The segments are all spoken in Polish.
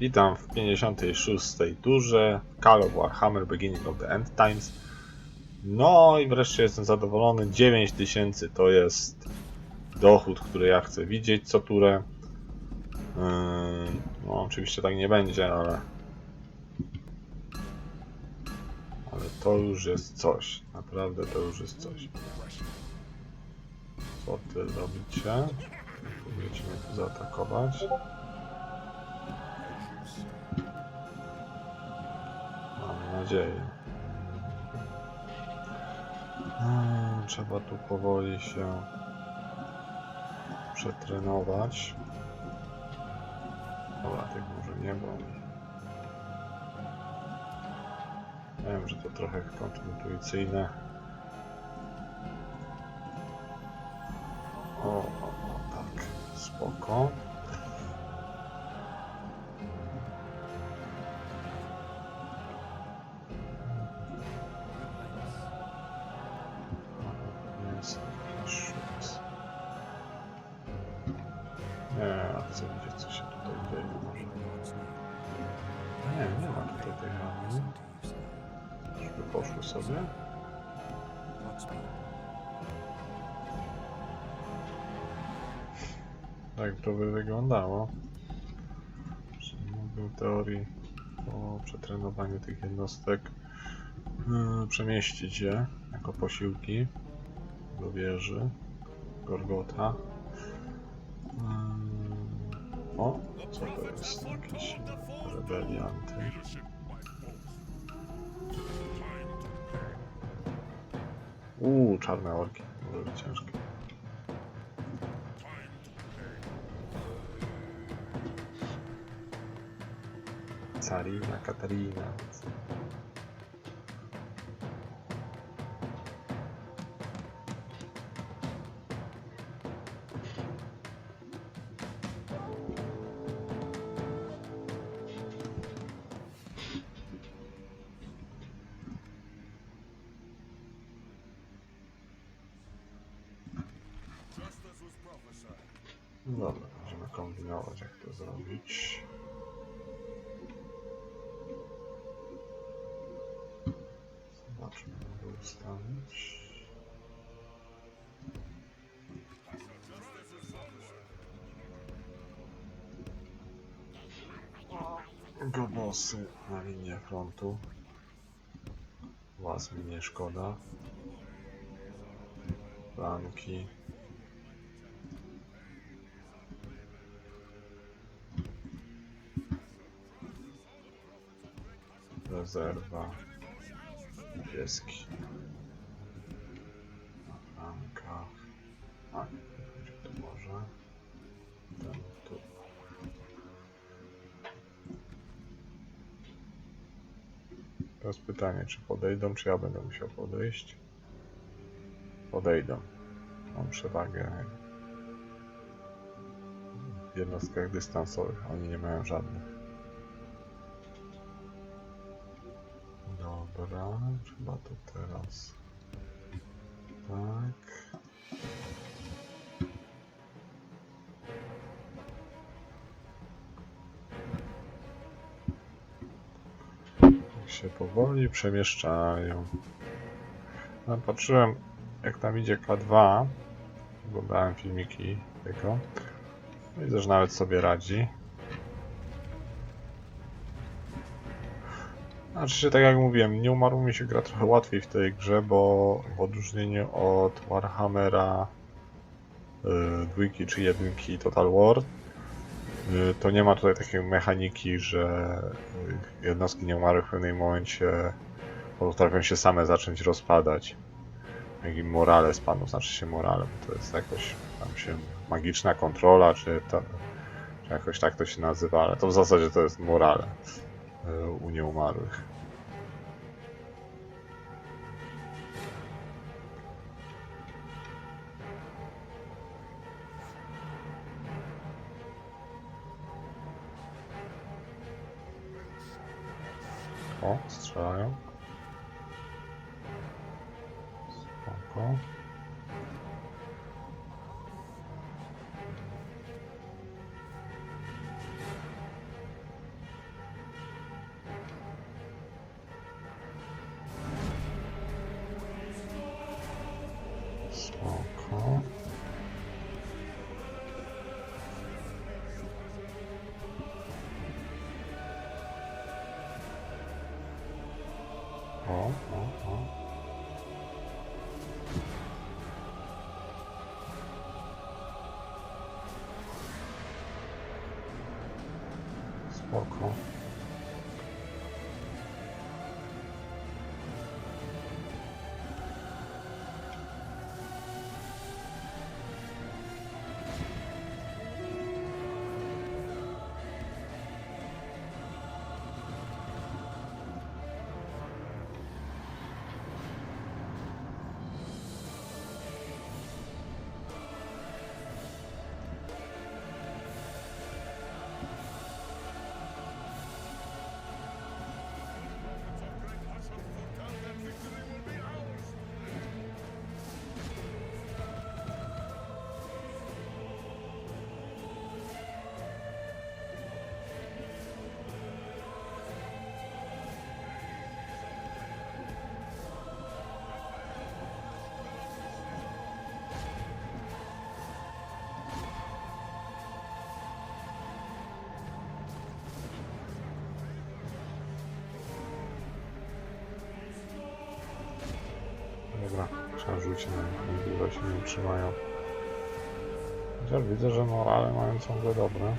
Witam w 56. turze Call of Warhammer Beginning of the End Times. No i wreszcie jestem zadowolony. 9000 to jest dochód, który ja chcę widzieć co turę. Yy, No oczywiście tak nie będzie, ale... Ale to już jest coś. Naprawdę to już jest coś. Co ty robicie? Próbujecie mnie tu zaatakować. Nadzieję. Mm, Trzeba tu powoli się przetrenować. Dobra, tych może nie było. Wiem, że to trochę kontraintuicyjne. O, o, o, tak, spoko. Przetrenowaniu tych jednostek yy, przemieścić je jako posiłki do wieży Gorgota. Yy, o, co to jest? Jakieś rebelianty. Uuu, czarne orki. Może być ciężkie. Catarina, Catarina, Zobaczmy, to ustawić. Gobosy na linię frontu. Was mi nie szkoda. Flanki. Rezerwa. Pieski. Na flankach. A, gdzie tu może? Ten tu. Teraz pytanie, czy podejdą, czy ja będę musiał podejść? Podejdą. Mam przewagę w jednostkach dystansowych. Oni nie mają żadnych. Dobra, chyba to teraz. Tak. Jak się powoli przemieszczają. No, patrzyłem, jak tam idzie K2. Oglądałem filmiki tego. Widzę, że nawet sobie radzi. Znaczy tak jak mówiłem, nie umarło mi się gra trochę łatwiej w tej grze, bo w odróżnieniu od Warhammera yy, dwójki czy jedynki Total War, yy, to nie ma tutaj takiej mechaniki, że jednostki nieumarłych w pewnym momencie potrafią się same zacząć rozpadać. Jak im morale spadną, znaczy się morale, to jest jakoś tam się magiczna kontrola, czy, to, czy jakoś tak to się nazywa, ale to w zasadzie to jest morale e, u nieumarłych. Spoko. Dobra, trzeba rzucić na nich, niedługo się nie utrzymają. Chociaż widzę, że morale mają ciągle dobre.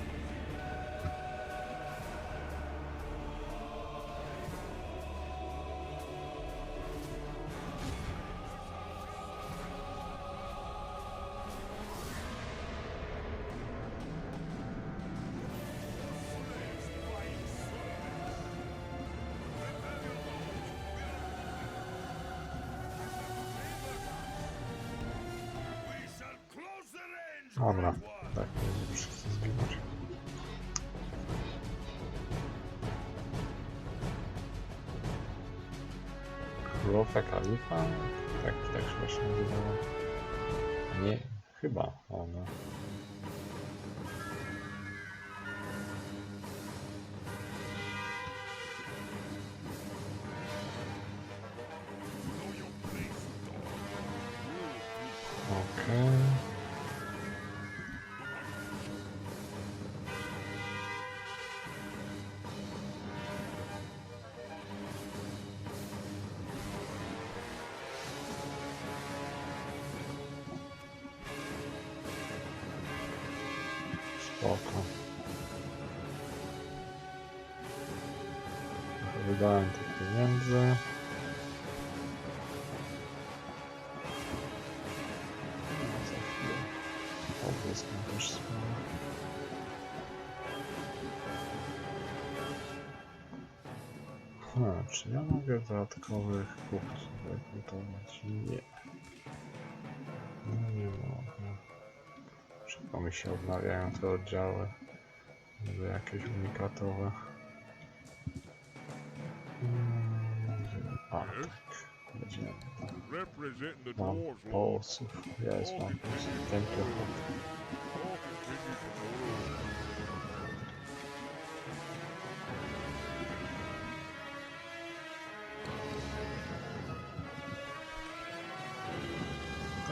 Dobra, tak, nie wszyscy zginąć. Królowa Kalifa? Tak, tak się nazywało. Nie, chyba Wydałem tych pieniędzy. Obłysk ma też sporo. Ha, czy ja mogę dodatkowych kupców rekrutować? Nie. No nie mogę. Szybko mi się odnawiają te oddziały. Jakieś unikatowe. Mam posłów. Jest, mam posłów. Templo. all continue to know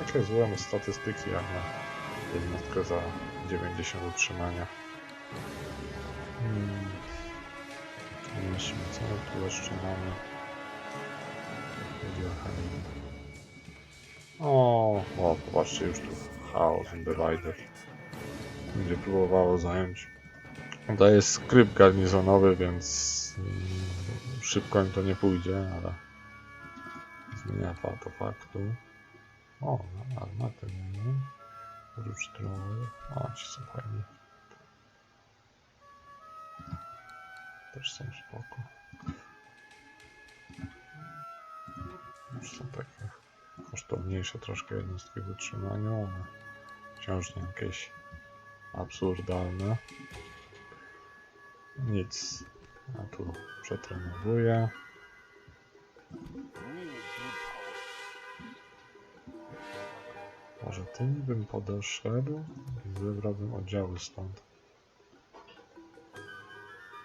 Takie złe statystyki jak na jednostkę za 90 utrzymania. Hmm. Myślmy, co my tu jeszcze mamy. Chodzi o. O, popatrzcie, już tu Chaos Divided. Będzie próbowało zająć. To jest skrypt garnizonowy, więc mm, szybko im to nie pójdzie, ale zmienia to faktu. O, armatę mamy. Róż troły. O, ci są fajni. Też są spoko. Już są takie kosztowniejsze troszkę jednostki w utrzymaniu, ale wciąż nie jakieś absurdalne. Nic. A tu przetrenowuję. Może tym bym podeszedł i wybrałbym oddziały stąd.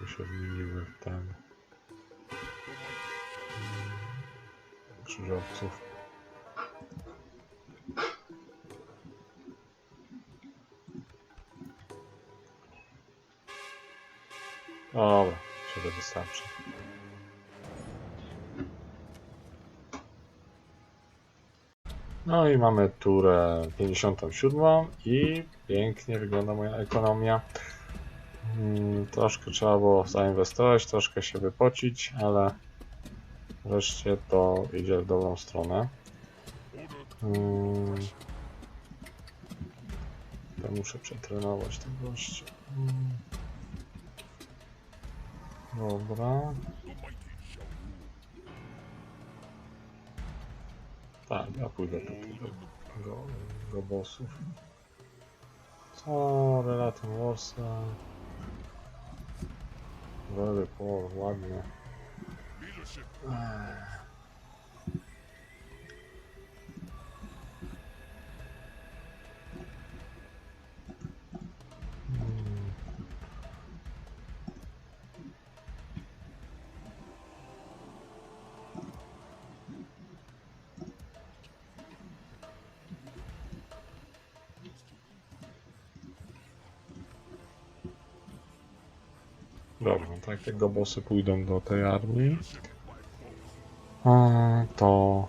By się zmieniły w ten. Krzyżowców. Wystarczy. No i mamy turę 57 i pięknie wygląda moja ekonomia. Mm, Troszkę trzeba było zainwestować, troszkę się wypocić, ale wreszcie to idzie w dobrą stronę. Mm. Ja muszę przetrenować ten gościa. Dobra. Tak, ja pójdę do go, go bossów. Co, Relatum Warsa. Very poor, ładnie. Dobra, no tak jak bossy pójdą do tej armii, to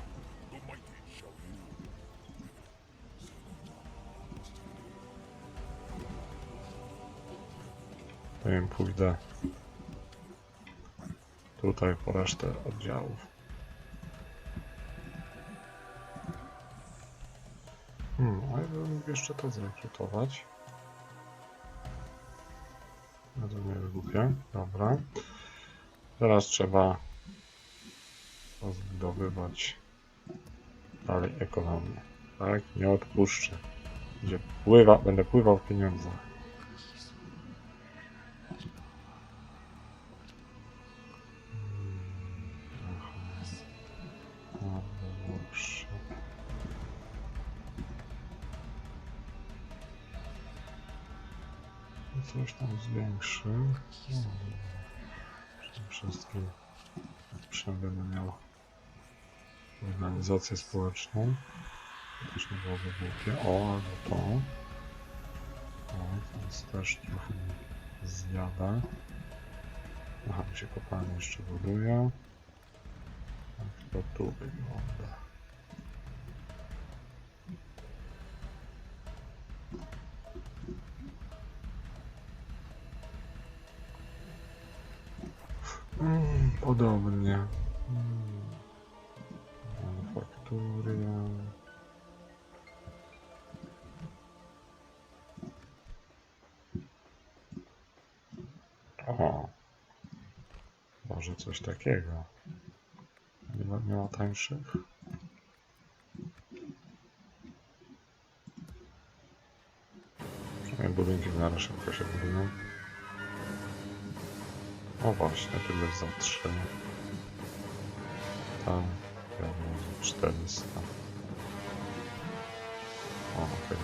to im pójdę tutaj po resztę oddziałów. Hmm, a ja bym mógł jeszcze to zrekrutować. Głupie. Dobra. Teraz trzeba rozbudowywać dalej ekonomię. Tak? Nie odpuszczę. Będzie pływa, będę pływał w pieniądzach. No, Przede wszystkim będę miał organizację społeczną. Też nie byłoby głupie. O, albo to. O, to jest też trochę zjada. Aha, mi się kopalnia jeszcze buduje. Tak to tu wygląda. Mm, podobnie. Mm. Manufaktury. O. Może coś takiego. Nie ma, nie ma tańszych? Przynajmniej budynki w miarę szybko się budują. O właśnie, jest za 3. Tam, wiadomo, za 400. O, okej,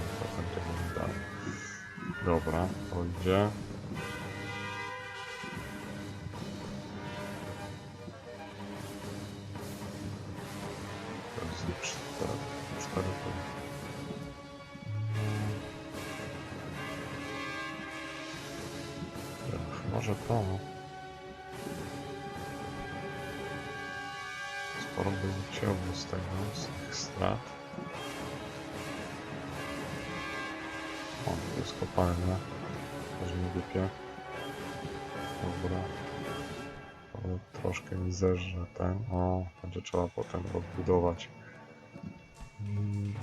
okay. Dobra, to 4, 4 to... Ech, Może to. Z tego, z tych strat. O, to jest kopalnia. Też nie głupie. Dobra. Ale troszkę mi zerze ten. O, będzie trzeba potem odbudować. Mm.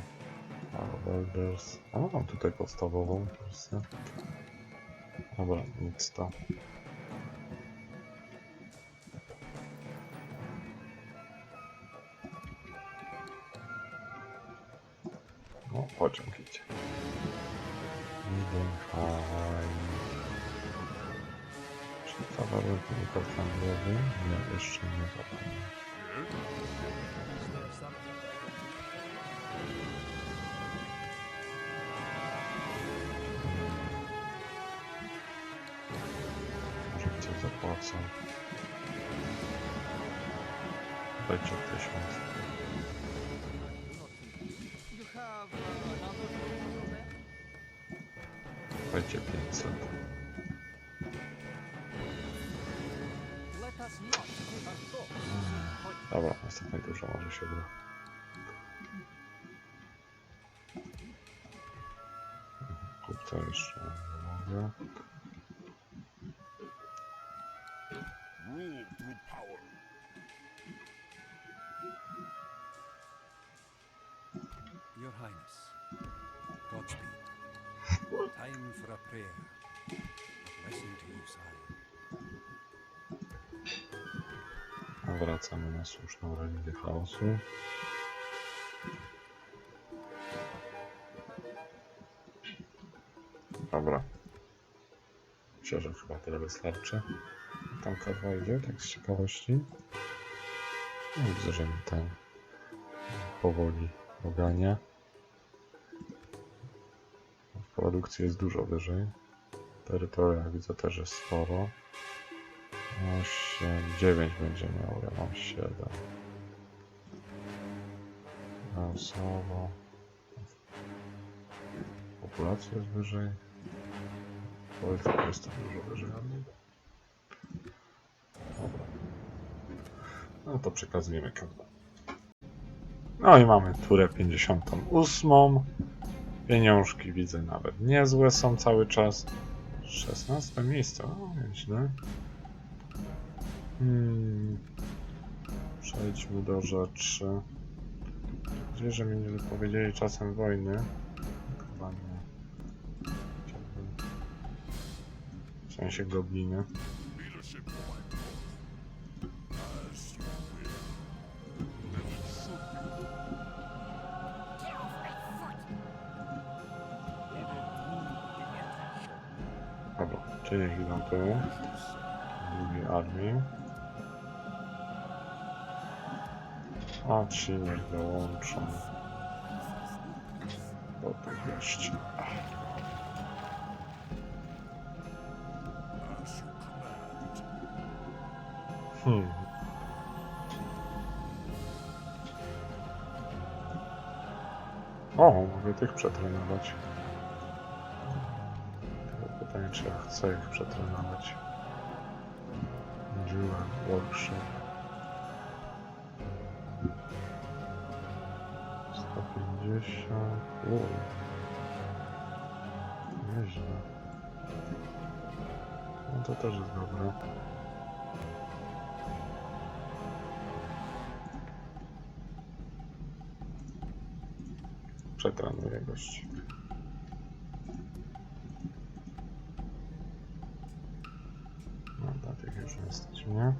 A, Welders. A, mam tutaj podstawową wersję. Dobra, nic to. No, pociąg idzie. Idenheim. Czy towarowy komunikat handlowy? Nie, jeszcze nie zapomnę. Może coś zapłacą. Dajcie tysiąc. 200, 500. Dobra, następnej dużo może się uda. Tutaj jeszcze mogę. Time for a prayer. Blessing to you, sire. Wracamy na słuszną religię chaosu. Dobra. Myślę, że chyba tyle wystarczy. Tam K2 idzie, tak z ciekawości. No, widzę, że mi ten powoli ogania. Produkcji jest dużo wyżej. Terytoria widzę też jest sporo. 8, 9 będzie miał, ja mam 7. Losowo. Populacja jest wyżej. Polityka jest też dużo wyżej. Dobra. No to przekazujemy kanał. No i mamy turę 58. Pieniążki widzę nawet niezłe są cały czas. 16 miejsce, o nieźle. Hmm. Przejdźmy do rzeczy. Gdzie, że mi nie wypowiedzieli czasem wojny? Chyba nie. W sensie gobliny. Czyli idą tu. A ci niech dołączą do command. Hmm. O, mogę tych przetrenować. Chcę ich przetrenować. Dual Workshop. 150. Uuu. Nieźle. No to też jest dobre. Przetrenuję gości. Nie.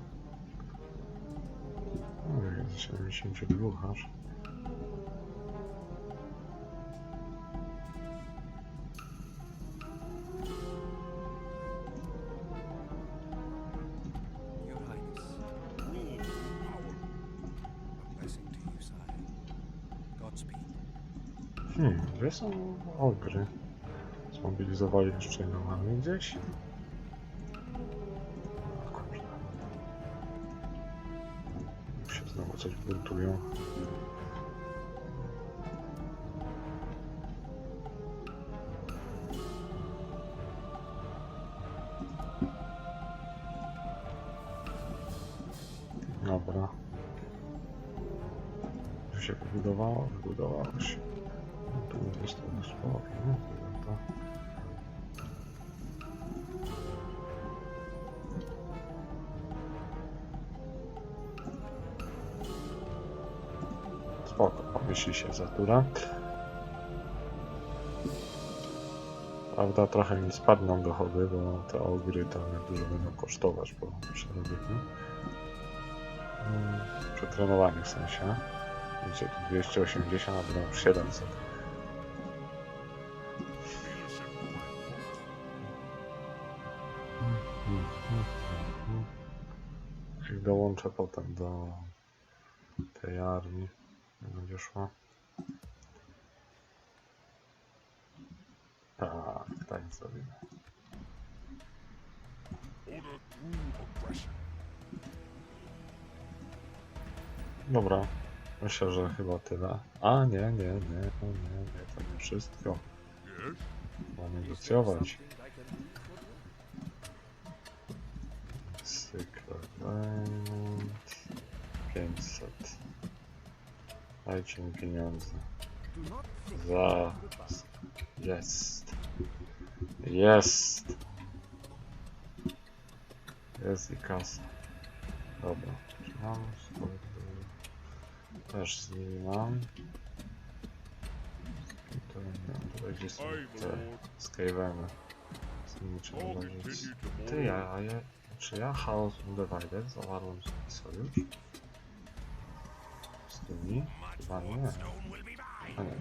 No, jest 72 aż. Hmm, gdzie są ogry? Zmobilizowali jeszcze jedną armię gdzieś? Coś buntują. Dobra. Się wybudowało? Wybudowało się. Tu jest to sporo. No. Pomyśli się zatura. Prawda, trochę mi spadną dochody, bo te ogry jak dużo będą kosztować po przerobieniu. Hmm, Przetrenowanie w sensie. Widzicie, tu 280, a będą już 700. Leadership point. Jak dołączę potem do tej armii, będzie szła. Tak, tak zrobimy. Dobra, myślę, że chyba tyle. A nie, nie, nie, nie, nie, to nie wszystko. Trzeba negocjować. Diamond 500. Dajcie mi pieniądze. Za... Jest. Jest. Jest i kasa. Dobra. Mam Też z nimi mam. To nie tutaj gdzie są te skaveny. Z nimi trzeba continue Ty, ja, a ja, czy ja Chaos Undivided zawarłem sobie sojusz? Z tymi? Chyba nie. A nie.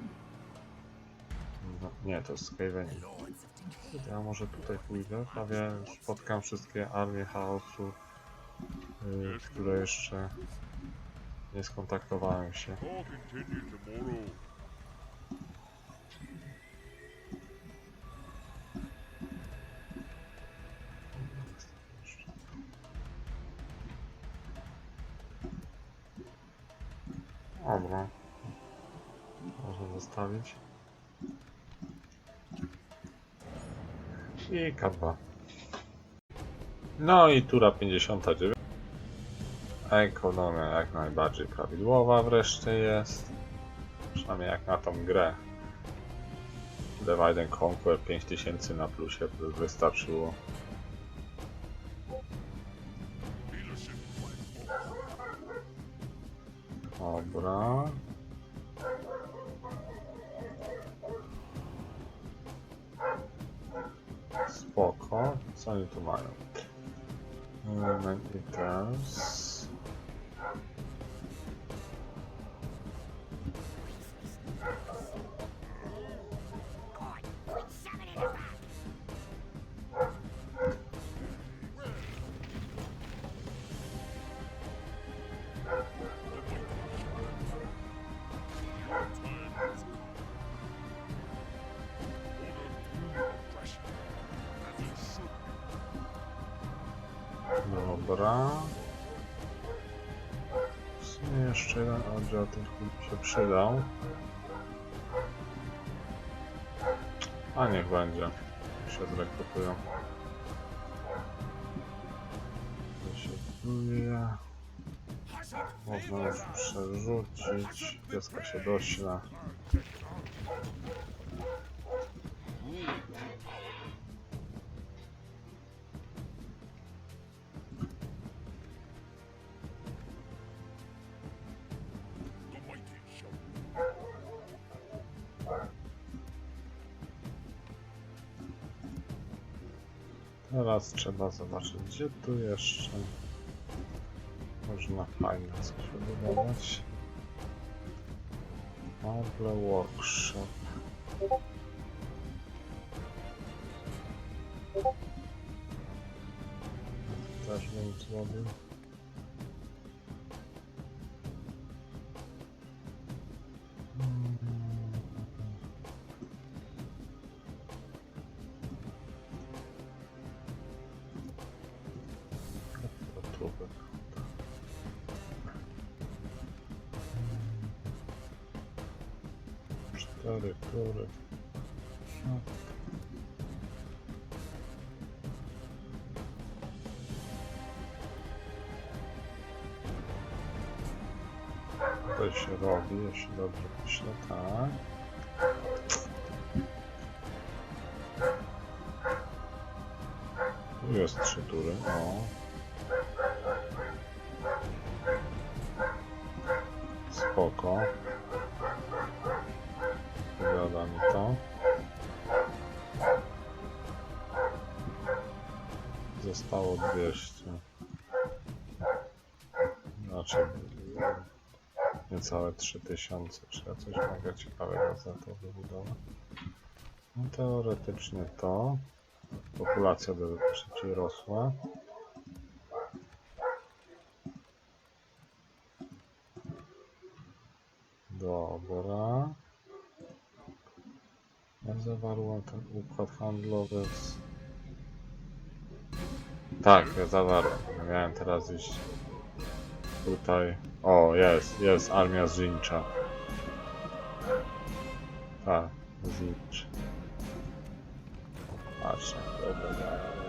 No, nie, to jest Skaveni. Ja może tutaj pójdę, prawie spotkam wszystkie armie chaosu, y, które jeszcze nie skontaktowałem się. K2. No i tura 59. Ekonomia jak najbardziej prawidłowa wreszcie jest. Przynajmniej jak na tą grę. Divide and Conquer 5000 na plusie wystarczyło. Dobra. Spoko. Co oni tu mają? Element items. aggression. Dobra. W sumie jeszcze jeden oddział tych się przydał. A niech będzie. Się zrekrutują. To się buduje. Można już przerzucić. Pieska się dośla. Teraz trzeba zobaczyć, gdzie tu jeszcze można fajnie coś wybudować. Marble Workshop. Też bym zrobił. To się robi, jeśli dobrze myślę, tak. Tu jest trzy tury, o. Spoko. Wygląda mi to. Zostało 200. Znaczy niecałe 3000. Czy ja coś mogę ciekawego za to wybudować? No teoretycznie to. Populacja by szybciej rosła. Dobra. Ja zawarłem ten układ handlowy z... Tak, ja zawarłem. Miałem teraz iść tutaj. O, jest, jest armia Zincza. Tak, Zincz. Patrz, dobra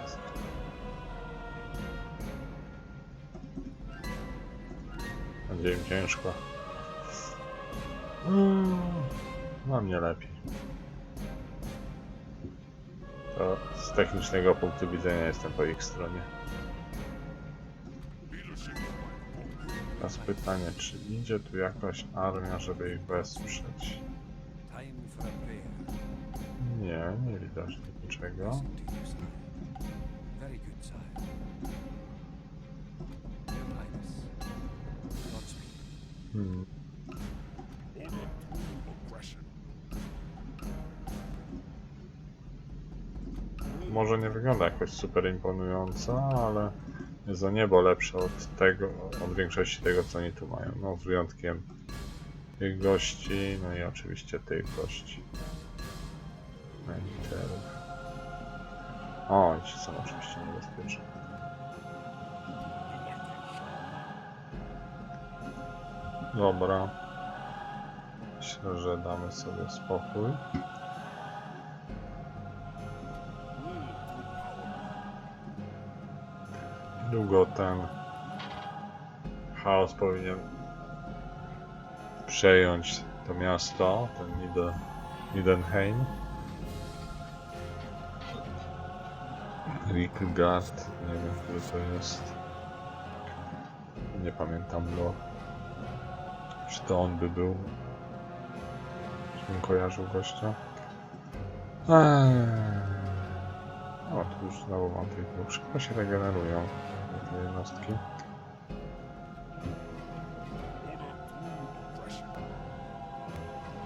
jest. Będzie im ciężko. Mm, Mam nie lepiej. To z technicznego punktu widzenia jestem po ich stronie. Teraz pytanie, czy idzie tu jakaś armia, żeby ich wesprzeć? Nie, nie widać niczego. Hmm. Może nie wygląda jakoś super imponująco, ale jest o niebo lepsze od tego, od większości tego, co oni tu mają. No, z wyjątkiem tych gości, no i oczywiście tych gości. Meniterów. O, i ci są oczywiście niebezpieczni. Dobra. Myślę, że damy sobie spokój. Długo ten chaos powinien przejąć to miasto, ten Nide, Nidenheim. Rickgard, nie wiem, który to jest. Nie pamiętam go. Czy to on by był? Czy bym kojarzył gościa? Eee. O, tu już znowu mam tych dwóch. Szybko się regenerują te jednostki.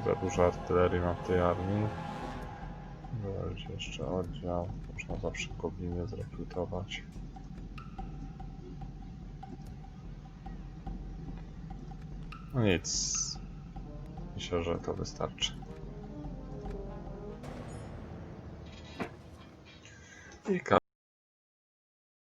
Za dużo artylerii mam w tej armii. Wyrazić jeszcze oddział. Można zawsze gobliny zrekrutować. No nic. Myślę, że to wystarczy. I